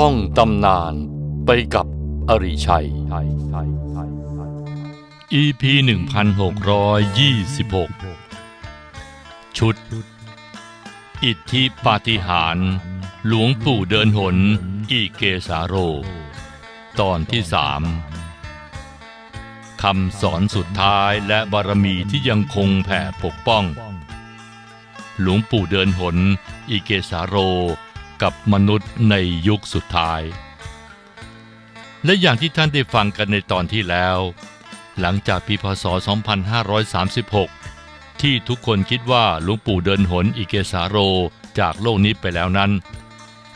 ท่องตำนานไปกับอริชัย EP 1626 ชุด อิทธิปาฏิหาริหลวงปู่เดินหน อีเกสาโร ตอนที่สามคำสอนสุดท้ายและบารมีที่ยังคงแผ่ปกป้อง หลวงปู่เดินหน อีเกสาโร กับมนุษย์ในยุคสุดท้าย และอย่างที่ท่านได้ฟังกันในตอนที่แล้ว หลังจากปีพศ 2536 ที่ทุกคนคิดว่าหลวงปู่เดินหนอิเกสาโรจากโลกนี้ไปแล้วนั้น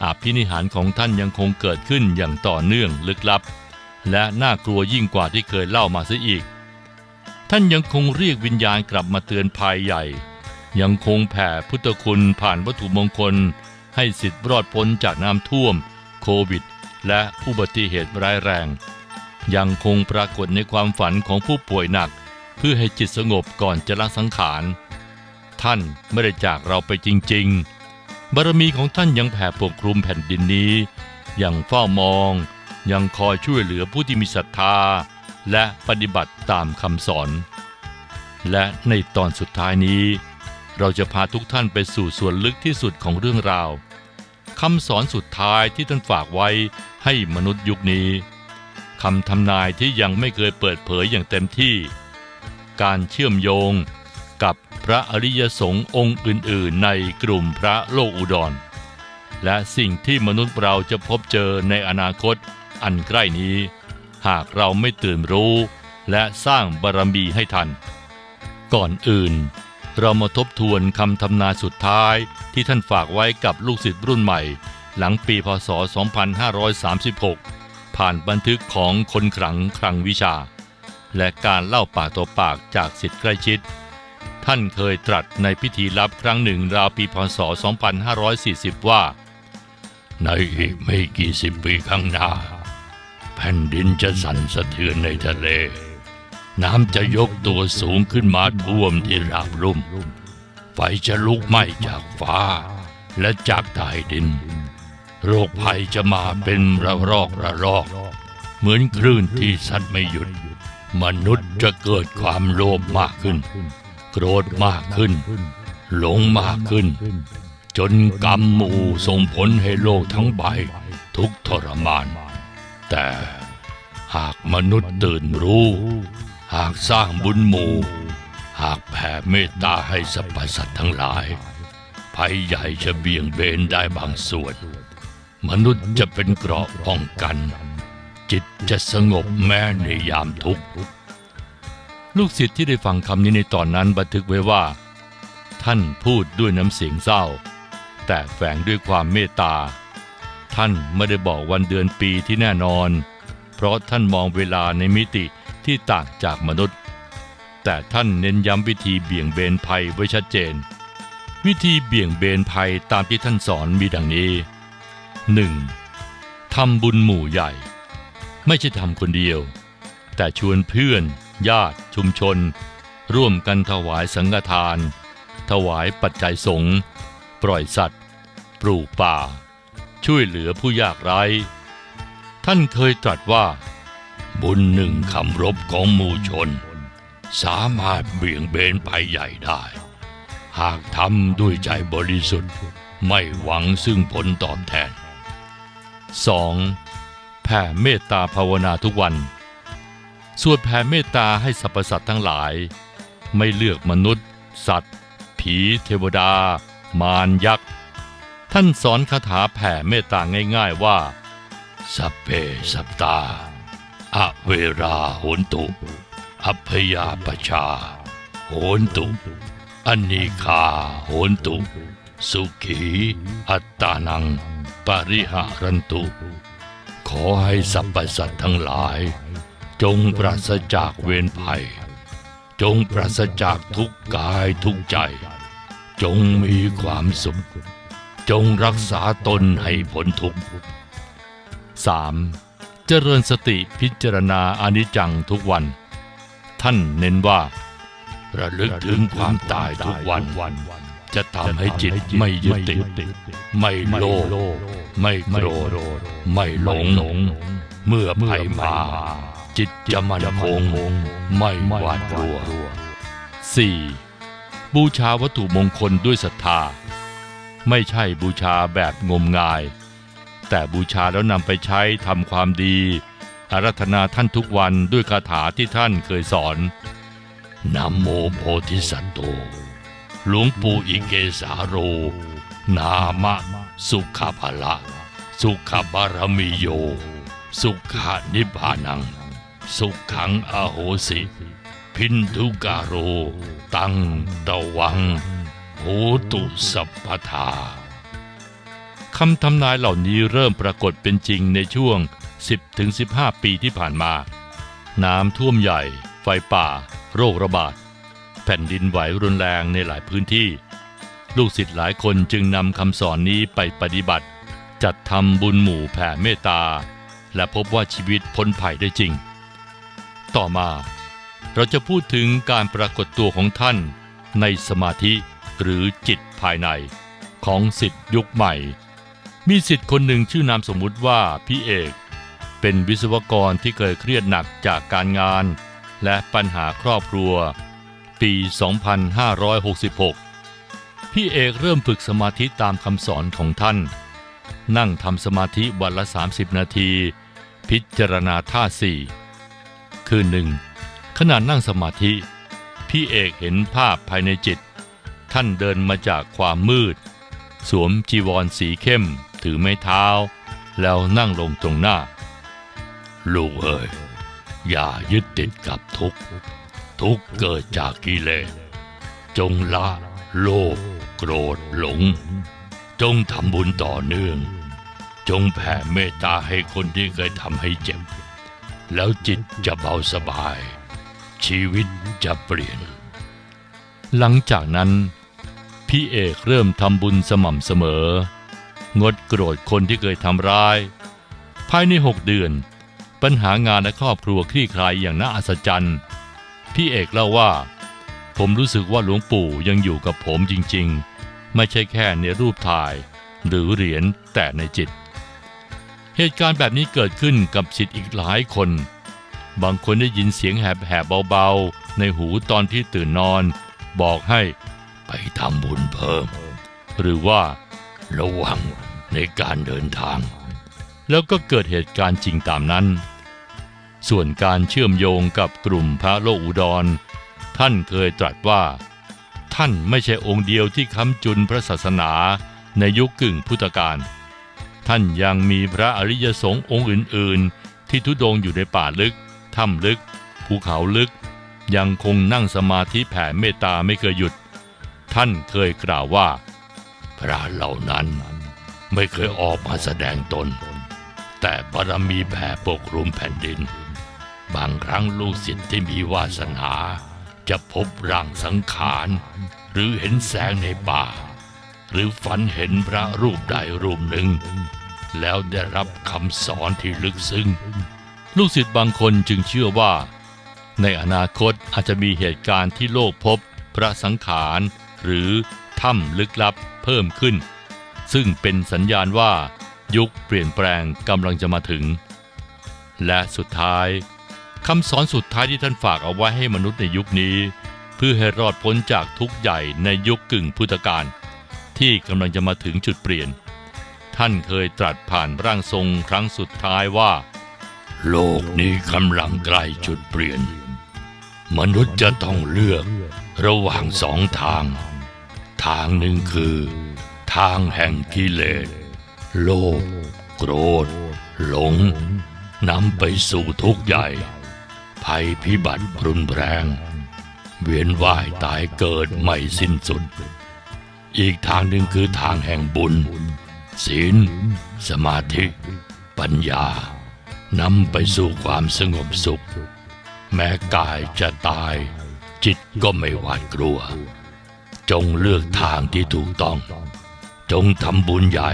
อาภินิหารของท่านยังคงเกิดขึ้นอย่างต่อเนื่องลึกลับ และน่ากลัวยิ่งกว่าที่เคยเล่ามาเสียอีก ท่านยังคงเรียกวิญญาณกลับมาเตือนภัยใหญ่ ยังคงแผ่พุทธคุณผ่านวัตถุมงคล ให้สิทธิ์รอดพ้นจากน้ำท่วม โควิด และอุบัติเหตุร้ายแรง ยังคงปรากฏในความฝันของผู้ป่วยหนัก เพื่อให้จิตสงบก่อนจะละสังขาร ท่านไม่ได้จากเราไปจริง ๆ บารมีของท่านยังแผ่ปกคลุมแผ่นดินนี้ ยังเฝ้ามอง ยังคอยช่วยเหลือผู้ที่มีศรัทธา และปฏิบัติตามคำสอน และในตอนสุดท้ายนี้ เราจะพาทุกท่านไปสู่ส่วนลึกที่สุดของเรื่องราวคำสอนสุดท้ายที่ท่านฝากไว้ให้มนุษย์ยุคนี้คำทำนายที่ยังไม่เคยเปิดเผยอย่างเต็มที่ การเชื่อมโยงกับพระอริยสงฆ์องค์อื่น ๆ ในกลุ่มพระโลกอุดร และสิ่งที่มนุษย์เราจะพบเจอในอนาคตอันใกล้นี้ หากเราไม่ตื่นรู้ และสร้างบารมีให้ทัน ก่อนอื่น เรามาทบทวนคำทำนายสุดท้ายที่ท่านฝากไว้กับลูกศิษย์รุ่นใหม่ หลังปีพศ 2536 ผ่านบันทึกของคนขลังคลังวิชา และการเล่าปากต่อปากจากศิษย์ใกล้ชิด ท่านเคยตรัสในพิธีลับครั้งหนึ่งราวปีพศ 2540 ว่า ในอีกไม่กี่สิบปีข้างหน้า แผ่นดินจะสั่นสะเทือนในทะเล น้ำจะยกตัวสูงขึ้นมาท่วมที่ราบลุ่ม ไฟจะลุกไหม้จากฟ้า และจากใต้ดิน โรคภัยจะมาเป็นระลอกระลอก เหมือนคลื่นที่ซัดไม่หยุด มนุษย์จะเกิดความโลภมากขึ้น โกรธมากขึ้น หลงมากขึ้น จนกรรมหมู่ส่งผลให้โลกทั้งใบทุกทรมาน แต่หากมนุษย์ตื่นรู้ หากสร้างบุญหมู่ หากแผ่เมตตาให้สรรพสัตว์ทั้งหลาย ภัยใหญ่จะเบี่ยงเบนได้บางส่วน มนุษย์จะเป็นเกราะป้องกัน จิตจะสงบแม้ในยามทุกข์ ลูกศิษย์ที่ได้ฟังคำนี้ในตอนนั้นบันทึกไว้ว่า ท่านพูดด้วยน้ำเสียงเศร้า แต่แฝงด้วยความเมตตา ท่านไม่ได้บอกวันเดือนปีที่แน่นอน เพราะท่านมองเวลาในมิติ ที่ต่างจากมนุษย์ แต่ท่านเน้นย้ำวิธีเบี่ยงเบนภัยไว้ชัดเจน วิธีเบี่ยงเบนภัยตามที่ท่านสอนมีดังนี้ 1. ทำบุญหมู่ใหญ่ ไม่ใช่ทำคนเดียว แต่ชวนเพื่อน ญาติชุมชน ร่วมกันถวายสังฆทาน ถวายปัจจัยสงฆ์ปล่อยสัตว์ ปลูกป่า ช่วยเหลือผู้ยากไร้ ท่านเคยตรัสว่า บุญหนึ่งคำรบของมูชน สามารถเบี่ยงเบนภัยใหญ่ได้ หากทำด้วยใจบริสุทธิ์ไม่หวังซึ่งผลตอบแทน 2. แผ่เมตตาภาวนาทุกวัน สวดแผ่เมตตาให้สรรพสัตว์ทั้งหลาย ไม่เลือกมนุษย์ สัตว์ ผีเทวดา มารยักษ์ ท่านสอนคาถาแผ่เมตตาง่ายๆว่า สัพเพสัปตา อเวราโหนตุ อัพยาปชา โหนตุอนิคาโหนตุ สุขีอัตตานัง ปริหารันตุ ขอให้สรรพสัตว์ทั้งหลาย จงปราศจากเวรภัย จงปราศจากทุกกายทุกใจ จงมีความสุข จงรักษาตนให้พ้นทุกข์ 3. เจริญสติพิจารณาอนิจจังทุกวัน ท่านเน้นว่า ระลึกถึงความตายทุกวันจะทำให้จิตไม่ยึดติดไม่โลภไม่โกรธไม่หลงเมื่อภัยมา จิตจะมั่นคงไม่หวาดกลัว 4. บูชาวัตถุมงคลด้วยศรัทธา ไม่ใช่บูชาแบบงมงาย แต่บูชาแล้วนำไปใช้ทำความดี อารัธนาท่านทุกวันด้วยคาถาที่ท่านเคยสอนนโมโพธิสัตว์โต หลวงปู่อิเกสาโร นามะ สุขภละ สุขบารมีโย สุขานิพานัง สุขังอโหสิ พินทุกาโร ตังตะวังโหตุสัพพทา คำทำนายเหล่านี้เริ่มปรากฏเป็นจริงในช่วง 10-15 ปีที่ผ่านมา น้ำท่วมใหญ่ ไฟป่า โรคระบาด แผ่นดินไหวรุนแรงในหลายพื้นที่ ลูกศิษย์หลายคนจึงนำคำสอนนี้ไปปฏิบัติ จัดทำบุญหมู่แผ่เมตตา และพบว่าชีวิตพ้นภัยได้จริง ต่อมาเราจะพูดถึงการปรากฏตัวของท่านในสมาธิหรือจิตภายในของสิทธิยุคใหม่ มีสิทธิ์คนหนึ่งชื่อนามสมมุติว่าพี่เอก เป็นวิศวกรที่เคยเครียดหนักจากการงาน และปัญหาครอบครัว ปี 2566 พี่เอกเริ่มฝึกสมาธิตามคำสอนของท่าน นั่งทำสมาธิวันละ 30 นาที พิจารณาท่าสี่คืนหนึ่งขณะนั่งสมาธิ พี่เอกเห็นภาพภายในจิต ท่านเดินมาจากความมืด สวมจีวรสีเข้ม ถือไม้เท้า แล้วนั่งลงตรงหน้า ลูกเอ๋ยอย่ายึดติดกับทุกข์ทุกข์เกิดจากกิเลสจงละโลภโกรธหลง จงทำบุญต่อเนื่อง จงแผ่เมตตาให้คนที่เคยทำให้เจ็บ แล้วจิตจะเบาสบาย ชีวิตจะเปลี่ยน หลังจากนั้น พี่เอกเริ่มทำบุญสม่ำเสมอ งดโกรธคนที่เคยทำร้าย ภายในหกเดือน ปัญหางานและครอบครัวคลี่คลายอย่างน่าอัศจรรย์ พี่เอกเล่าว่า ผมรู้สึกว่าหลวงปู่ยังอยู่กับผมจริงๆ ไม่ใช่แค่ในรูปถ่าย หรือเหรียญแต่ในจิต เหตุการณ์แบบนี้เกิดขึ้นกับสิทธิ์อีกหลายคน บางคนได้ยินเสียงแหบๆเบาๆ ในหูตอนที่ตื่นนอน บอกให้ไปทำบุญเพิ่ม หรือว่าระวัง ในการเดินทาง แล้วก็เกิดเหตุการณ์จริงตามนั้น ส่วนการเชื่อมโยงกับกลุ่มพระโลกอุดร ท่านเคยตรัสว่า ท่านไม่ใช่องค์เดียวที่ค้ำจุนพระศาสนาในยุคกึ่งพุทธกาลท่านยังมีพระอริยสงฆ์องค์อื่น ๆ ที่ทุดงอยู่ในป่าลึก ถ้ำลึก ภูเขาลึก ยังคงนั่งสมาธิแผ่เมตตาไม่เคยหยุด ท่านเคยกล่าวว่า พระเหล่านั้น ไม่เคยออกมาแสดงตน แต่บารมีแผ่ปกคลุมแผ่นดิน บางครั้งลูกศิษย์ที่มีวาสนา จะพบร่างสังขาร หรือเห็นแสงในป่า หรือฝันเห็นพระรูปใดรูปหนึ่ง แล้วได้รับคำสอนที่ลึกซึ้งลูกศิษย์บางคนจึงเชื่อว่า ในอนาคตอาจจะมีเหตุการณ์ที่โลกพบพระสังขาร หรือถ้ำลึกลับเพิ่มขึ้น ซึ่งเป็นสัญญาณว่ายุคเปลี่ยนแปลงกำลังจะมาถึง และสุดท้ายคำสอนสุดท้ายที่ท่านฝากเอาไว้ให้มนุษย์ในยุคนี้ เพื่อให้รอดพ้นจากทุกข์ใหญ่ในยุคกึ่งพุทธกาลที่กำลังจะมาถึงจุดเปลี่ยน ท่านเคยตรัสผ่านร่างทรงครั้งสุดท้ายว่า โลกนี้กำลังใกล้จุดเปลี่ยน มนุษย์จะต้องเลือกระหว่างสองทาง ทางหนึ่งคือางแห่งกิเลส โลภโกรธ หลงนำไปสู่ทุกข์ใหญ่ ภัยพิบัติรุนแรง เวียนว่ายตายเกิดไม่สิ้นสุด อีกทางหนึ่งคือทางแห่งบุญ ศีล สมาธิ ปัญญานำไปสู่ความสงบสุข แม้กายจะตาย จิตก็ไม่หวาดกลัว จงเลือกทางที่ถูกต้อง จงทำบุญใหญ่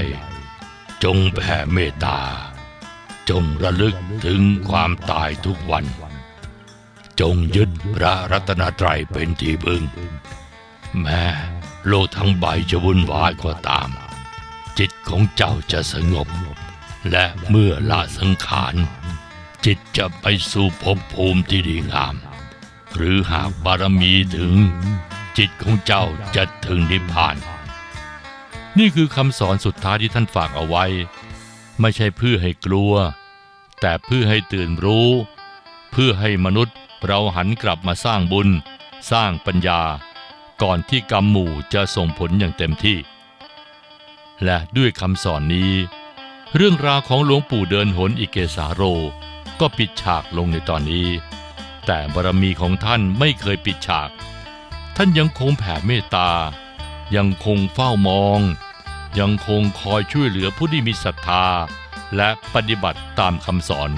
จงแผ่เมตตา จงระลึกถึงความตายทุกวัน จงยึดพระรัตนตรัยเป็นที่พึ่ง แม้โลกทั้งใบจะวุ่นวายก็ตาม จิตของเจ้าจะสงบ และเมื่อละสังขารจิตจะไปสู่ภพภูมิที่ดีงาม หรือหากบารมีถึง จิตของเจ้าจะถึงนิพพาน นี่คือคำสอนสุดท้ายที่ท่านฝากเอาไว้ ไม่ใช่เพื่อให้กลัว แต่เพื่อให้ตื่นรู้ เพื่อให้มนุษย์เราหันกลับมาสร้างบุญ สร้างปัญญา ก่อนที่กรรมหมู่จะส่งผลอย่างเต็มที่ และด้วยคำสอนนี้ เรื่องราวของหลวงปู่เดินหนอิเกสาโร ก็ปิดฉากลงในตอนนี้ แต่บารมีของท่านไม่เคยปิดฉาก ท่านยังคงแผ่เมตตายังคงเฝ้ามอง ยังคงคอยช่วยเหลือผู้ที่มีศรัทธา และปฏิบัติตามคำสอน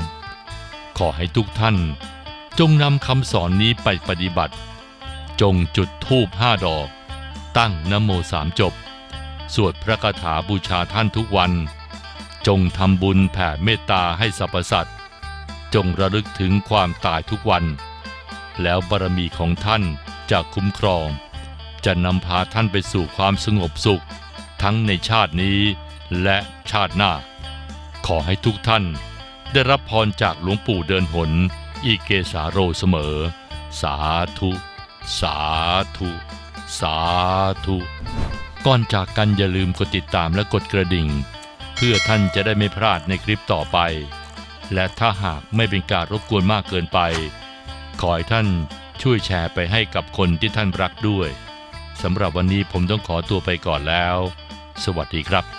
ขอให้ทุกท่าน จงนำคำสอนนี้ไปปฏิบัติ จงจุดธูปห้าดอก ตั้งนโมสามจบ สวดพระคาถาบูชาท่านทุกวัน จงทำบุญแผ่เมตตาให้สรรพสัตว์ จงระลึกถึงความตายทุกวัน แล้วบารมีของท่านจะคุ้มครอง จะนำพาท่านไปสู่ความสงบสุข ทั้งในชาตินี้และชาติหน้า ขอให้ทุกท่านได้รับพรจากหลวงปู่เดินหน อีเกสาโรเสมอ สาธุ สาธุ สาธุ ก่อนจากกันอย่าลืมกดติดตามและกดกระดิ่ง เพื่อท่านจะได้ไม่พลาดในคลิปต่อไป และถ้าหากไม่เป็นการรบกวนมากเกินไป ขอให้ท่านช่วยแชร์ไปให้กับคนที่ท่านรักด้วยสำหรับวันนี้ผมต้องขอตัวไปก่อนแล้ว สวัสดีครับ